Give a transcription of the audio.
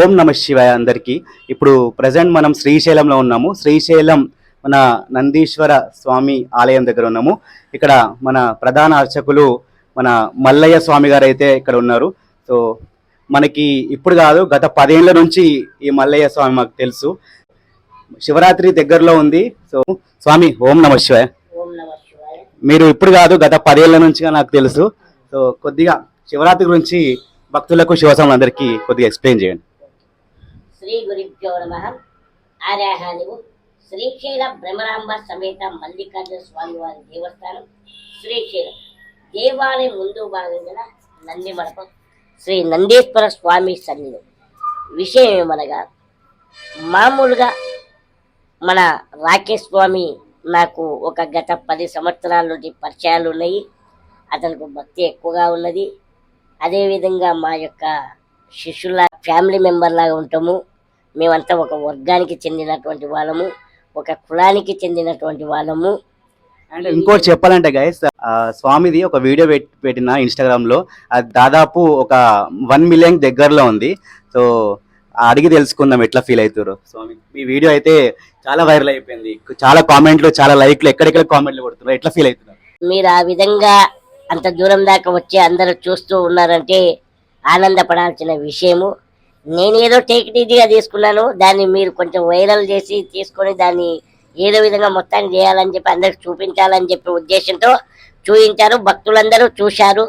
ఓం నమ శివాయ అందరికీ. ఇప్పుడు ప్రజెంట్ మనం శ్రీశైలంలో ఉన్నాము. శ్రీశైలం మన నందీశ్వర స్వామి ఆలయం దగ్గర ఉన్నాము. ఇక్కడ మన ప్రధాన అర్చకులు మన మల్లయ్య స్వామి గారు అయితే ఇక్కడ ఉన్నారు. సో మనకి ఇప్పుడు కాదు గత పదేళ్ళ నుంచి ఈ మల్లయ్య స్వామి మాకు తెలుసు. శివరాత్రి దగ్గరలో ఉంది. సో స్వామి ఓం నమ శివాయ. మీరు ఇప్పుడు కాదు గత పదేళ్ళ నుంచిగా నాకు తెలుసు. సో కొద్దిగా శివరాత్రి గురించి భక్తులకు శివస్వాములందరికీ కొద్దిగా ఎక్స్ప్లెయిన్ చేయండి. శ్రీ గురుభ్యో నమ. ఆర్యాహానివు శ్రీశైల భ్రమరాంబ సమేత మల్లికార్జున స్వామి వారి దేవస్థానం. శ్రీశైలం దేవాలయం ముందు భాగంగా నంది మడపం శ్రీ నందీశ్వర స్వామి సన్నిధి. విషయం ఏమనగా మామూలుగా మన రాకేష్ స్వామి నాకు ఒక గత పది సంవత్సరాల నుండి పరిచయాలు ఉన్నాయి. అతనికి భక్తి ఎక్కువగా ఉన్నది. అదేవిధంగా మా యొక్క శిష్యుల ఫ్యామిలీ మెంబర్ లాగా ఉంటాము. మేమంతా ఒక వర్గానికి చెందినటువంటి వాళ్ళము ఒక కులానికి చెందినటువంటి వాళ్ళము. అండ్ ఇంకోటి చెప్పాలంటే గైస్ స్వామిది ఒక వీడియో పెట్- పెట్టిన ఇన్స్టాగ్రామ్లో అది దాదాపు ఒక వన్ మిలియన్ దగ్గరలో ఉంది. సో అడిగి తెలుసుకుందాం ఎట్లా ఫీల్ అవుతారు స్వామి మీ వీడియో అయితే చాలా వైరల్ అయిపోయింది. చాలా కామెంట్లు చాలా లైక్లు ఎక్కడెక్కడ కామెంట్లు కొడుతున్నారు ఎట్లా ఫీల్ అవుతున్నారు మీరు ఆ విధంగా అంత దూరం దాకా వచ్చి అందరూ చూస్తూ ఉన్నారంటే ఆనందపడాల్సిన విషయము. నేనేదో టేక్ ఈజీగా తీసుకున్నాను. దాన్ని మీరు కొంచెం వైరల్ చేసి తీసుకొని దాన్ని ఏదో విధంగా మొత్తాన్ని చేయాలని చెప్పి అందరికి చూపించాలని చెప్పి ఉద్దేశంతో చూపించారు భక్తులందరూ చూశారు.